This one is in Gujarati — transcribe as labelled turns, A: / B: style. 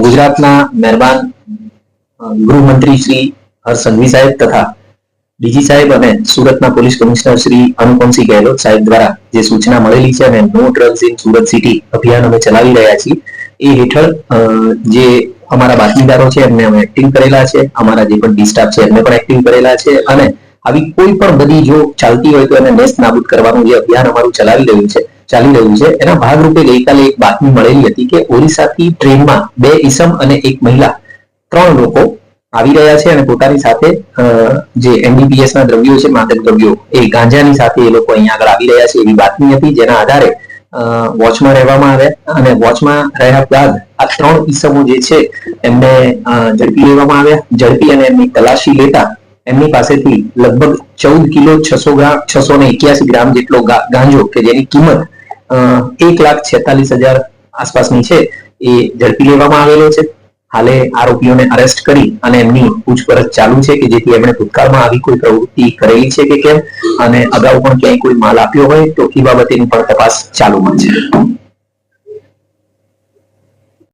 A: ગુજરાતના મહેરબાન ગૃહમંત્રી શ્રી હર્ષ સાહેબ તથા ડીજી સાહેબ અને સુરતના પોલીસ કમિશનર શ્રી અનુપમસિંહ ગહેલોત સાહેબ દ્વારા જે સૂચના મળેલી છે અને no drugs in Surat city અભિયાન અમે ચલાવી રહ્યા છીએ, એ હેઠળ જે અમારા બાતમીદારો છે એમને અમે એક્ટિંગ કરેલા છે, અમારા જે પણ ડિસ્ટાફ છે એમને પણ એક્ટિંગ કરેલા છે અને આવી કોઈ પણ બધી જો ચાલતી હોય તો એને નેસ્ત નાબૂદ કરવાનું જે અભિયાન અમારું ચલાવી રહ્યું છે ચાલી રહ્યું છે. એના ભાગરૂપે ગઈકાલે એક બાતમી મળેલી હતી કે ઓરિસ્સાથી ટ્રેનમાં બે ઈસમ અને એક મહિલા ત્રણ લોકો આવી રહ્યા છે અને પોતાની સાથે જે એમબીબીએસ ના દ્રવ્યો છે માદક દ્રવ્યો, એ ગાંજાની સાથે એ લોકો અહીંયા આગળ આવી રહ્યા છે એવી બાતમી હતી, જેના આધારે વોચમાં રહેવામાં આવ્યા અને વોચમાં રહ્યા બાદ આ ત્રણ ઈસમો જે છે એમને ઝડપી લેવામાં આવ્યા. ઝડપી અને એમની તલાશી લેતા એમની પાસેથી લગભગ ચૌદ કિલો છસો ગ્રામ, છસો ને એક્યાસી ગ્રામ જેટલો ગાંજો કે જેની કિંમત એક લાખ છેતાલીસ હજાર આસપાસની છે એ ઝડપી લેવામાં આવેલો છે. હાલે આરોપીઓને અરેસ્ટ કરી અને એમની પૂછપરછ ચાલુ છે કે જેથી એમણે ભૂતકાળમાં આવી કોઈ પ્રવૃત્તિ કરેલી છે કે કેમ? અને અગાઉ પણ ક્યાંય કોઈ માલ આપ્યો હોય તો એ બાબતેની પણ તપાસ ચાલુમાં છે.